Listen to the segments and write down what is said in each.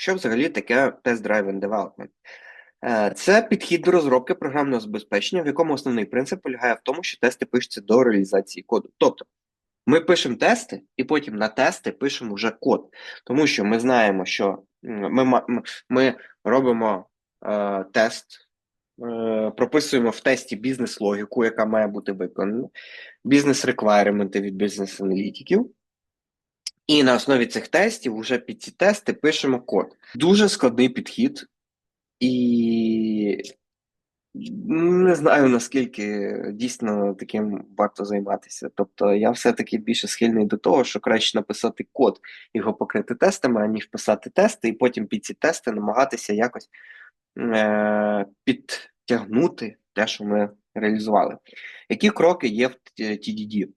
Що взагалі таке Test-Driven Development? Е, Це підхід до розробки програмного забезпечення, в якому основний принцип полягає в тому, що тести пишуться до реалізації коду. Тобто ми пишемо тести, і потім на тести пишемо вже код, тому що ми знаємо, що ми, ми робимо е, тест, е, прописуємо в тесті бізнес-логіку, яка має бути виконана, бізнес-реквайременти від бізнес-аналітиків. І на основі цих тестів, вже під ці тести, пишемо код. Дуже складний підхід, і не знаю наскільки дійсно таким варто займатися. Тобто, я все-таки більше схильний до того, що краще написати код, його покрити тестами, аніж писати тести, і потім під ці тести намагатися якось е- підтягнути те, що ми реалізували. Які кроки є в TDD?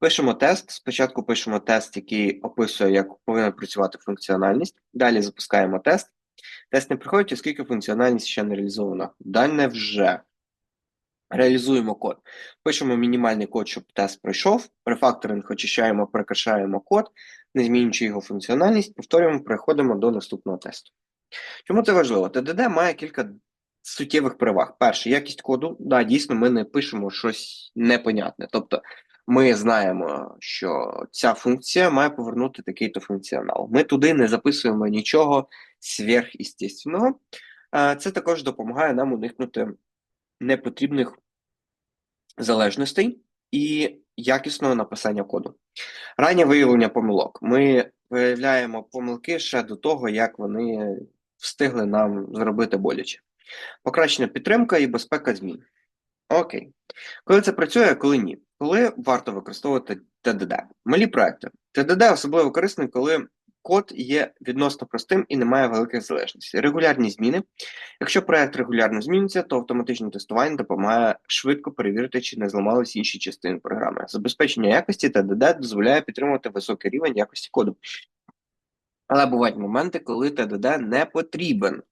Пишемо тест. Спочатку пишемо тест, який описує, як повинна працювати функціональність. Далі запускаємо тест. Тест не приходить, оскільки функціональність ще не реалізована. Дане вже. Реалізуємо код. Пишемо мінімальний код, щоб тест пройшов. Рефакторинг очищаємо, прикрашаємо код, не змінюючи його функціональність, повторюємо, переходимо до наступного тесту. Чому це важливо? ТДД має кілька суттєвих переваг. Перше, якість коду. Да, дійсно, ми не пишемо щось непонятне. Тобто, ми знаємо, що ця функція має повернути такий-то функціонал. Ми туди не записуємо нічого сверхъестественного. Е, Це також допомагає нам уникнути непотрібних залежностей і якісного написання коду. Раннє виявлення помилок. Ми виявляємо помилки ще до того, як вони встигли нам зробити боляче. Покращена підтримка і безпека змін. Окей. Коли це працює, а коли ні? Коли варто використовувати ТДД? Малі проекти. ТДД особливо корисний, коли код є відносно простим і не має великих залежностей. Регулярні зміни. Якщо проект регулярно змінюється, то автоматичне тестування допомагає швидко перевірити, чи не зламались інші частини програми. Забезпечення якості ТДД дозволяє підтримувати високий рівень якості коду. Але бувають моменти, коли ТДД не потрібен.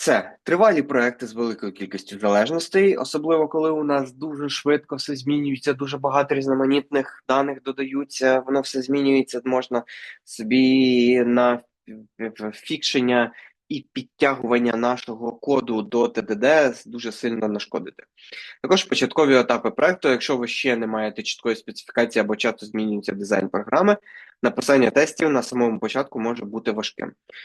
Це тривалі проекти з великою кількістю залежностей, особливо коли у нас дуже швидко все змінюється, дуже багато різноманітних даних додаються, воно все змінюється, можна собі на фікшення і підтягування нашого коду до ТДД дуже сильно нашкодити. Також початкові етапи проекту, якщо ви ще не маєте чіткої специфікації або часто змінюється дизайн програми, написання тестів на самому початку може бути важким.